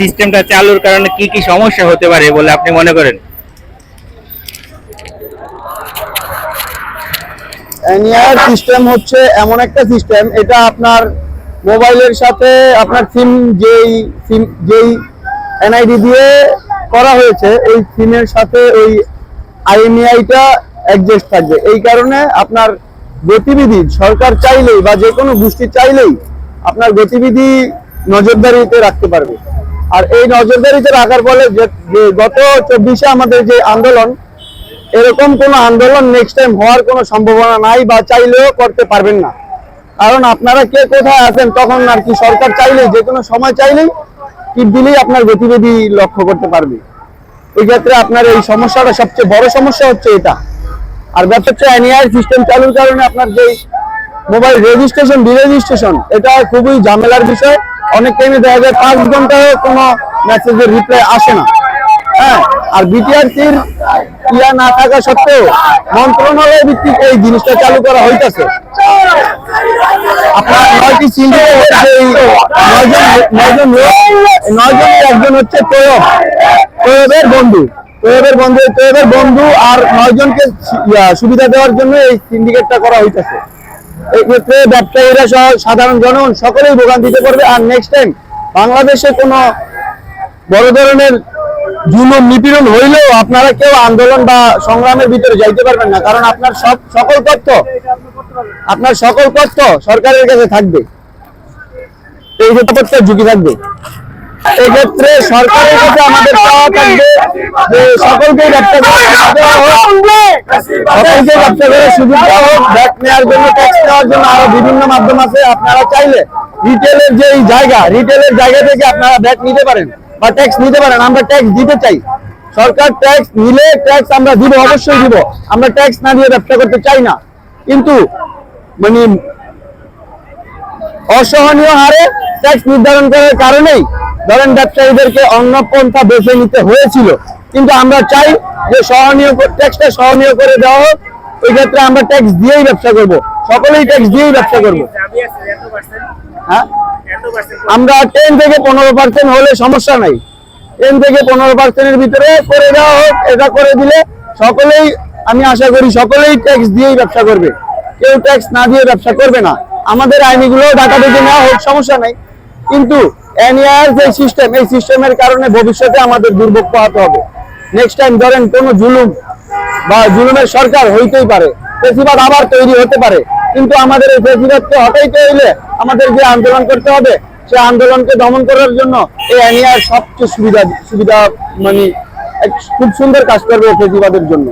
সিস্টেমটা চালুর কারণে কি কি সমস্যা হতে পারে বলে আপনি মনে করেন? সিস্টেম হচ্ছে এমন একটা সিস্টেম, এটা আপনার মোবাইলের সাথে আপনার সিম যেই সিম, যেই এনআইডি দিয়ে করা হয়েছে ওই সিমের সাথে ওই আইএমইআইটা অ্যাডজাস্ট থাকবে। এই কারণে আপনার গতিবিধি, সরকার চাইলেই বা যে কোনো গোষ্ঠী চাইলেই আপনার গতিবিধি নজরদারিতে রাখতে পারবে। আর এই নজরদারিতে রাখার ফলে যে- যে গত চব্বিশে আমাদের যে আন্দোলন, এরকম কোনো আন্দোলন নেক্সট টাইম হওয়ার কোনো সম্ভাবনা নাই বা চাইলেও করতে পারবেন না। কারণ আপনারা কে কোথায় আছেন, তখন আর কি সরকার চাইলেই যে কোনো সময় চাইলেই টিপ দিলেই আপনার গতিবিধি লক্ষ্য করতে পারবে। এই ক্ষেত্রে আপনার এই সমস্যাটা সবচেয়ে বড় সমস্যা হচ্ছে এটা। আর ব্যাপার হচ্ছে এনআইআর সিস্টেম চালুর কারণে আপনার যেই মোবাইল রেজিস্ট্রেশন ডিরেজিস্ট্রেশন এটা খুবই ঝামেলার বিষয়। অনেক টাইমে দেখা যায় পাঁচ ঘন্টায় কোনো মেসেজের রিপ্লাই আসে না। হ্যাঁ আর বিটিআরসির ইয়া না থাকা সত্ত্বেও মন্ত্রণালয় ভিত্তিক এই জিনিসটা চালু করা হইতাছে। আপনার একজন হচ্ছে বন্ধু বন্ধু আর নয়জনকে সুবিধা দেওয়ার জন্য এই সিন্ডিকেটটা করা হইতাছে। এই ক্ষেত্রে ব্যবসায়ীরা সহ সাধারণ জনগণ সকলেই ভোগান্তিতে পড়বে। আর নেক্সট টাইম বাংলাদেশে কোনো বড় ধরনের জুলুম নিপীড়ন হইলেও আপনারা কেউ আন্দোলন বা সংগ্রামের ভিতরে যাইতে পারবেন না। কারণ আপনার সব সকল তথ্য আপনার সকল তথ্য সরকারের কাছে থাকবে। এই নিরাপত্তার ঝুঁকি থাকবে। এক্ষেত্রে সরকারের কাছে আমাদের চাওয়া থাকবে যে সকলকে ব্যবসা সকলকে ব্যবসা করে হোক ভ্যাট নেওয়ার জন্য ট্যাক্স নেওয়ার জন্য আরও বিভিন্ন মাধ্যম আছে। আপনারা চাইলে রিটেলের যে জায়গা রিটেলের জায়গা থেকে আপনারা ভ্যাট নিতে পারেন বা ট্যাক্স নিতে পারেন। আমরা ট্যাক্স দিতে চাই। সরকার ট্যাক্স নিলে ট্যাক্স আমরা দিব, অবশ্যই দিব। আমরা ট্যাক্স না দিয়ে ব্যবসা করতে চাই না। কিন্তু মানে অসহনীয় হারে ট্যাক্স নির্ধারণ করার কারণেই ধরেন ব্যবসায়ীদেরকে অন্য পন্থা বেছে নিতে হয়েছিল। কিন্তু আমরা চাই যে সহনীয় ট্যাক্সটা সহনীয় করে দেওয়া হোক। ওই ক্ষেত্রে আমরা ট্যাক্স দিয়েই ব্যবসা করব। সকলেই ট্যাক্স দিয়েই ব্যবসা করব। হ্যাঁ? আমরা টেন থেকে পনেরো পার্সেন্ট হলে সমস্যা নাই। টেন থেকে পনেরো পার্সেন্টের ভিতরে করে দেওয়া হোক, এটা করে দিলে সকলেই আমি আশা করি সকলেই ট্যাক্স দিয়েই ব্যবসা করবে। কেউ ট্যাক্স না দিয়ে ব্যবসা করবে না। আমাদের আইনিগুলো ঢাকা থেকে নেওয়া হোক, সমস্যা নাই। কিন্তু এনআইআর যে সিস্টেম এই সিস্টেমের কারণে ভবিষ্যতে আমাদের দুর্ভোগ পোহাতে হবে। নেক্সট টাইম ধরেন কোনো জুলুম বা জুলুমের সরকার হইতেই পারে, ফেসিবাদ আবার তৈরি হতে পারে, কিন্তু আমাদের এই ফেসিবাদকে হটাইতে হইলে আমাদের যে আন্দোলন করতে হবে, সে আন্দোলনকে দমন করার জন্য এই এনআইআর সবচেয়ে সুবিধা সুবিধা মানে খুব সুন্দর কাজ করবে ফেসিবাদের জন্য।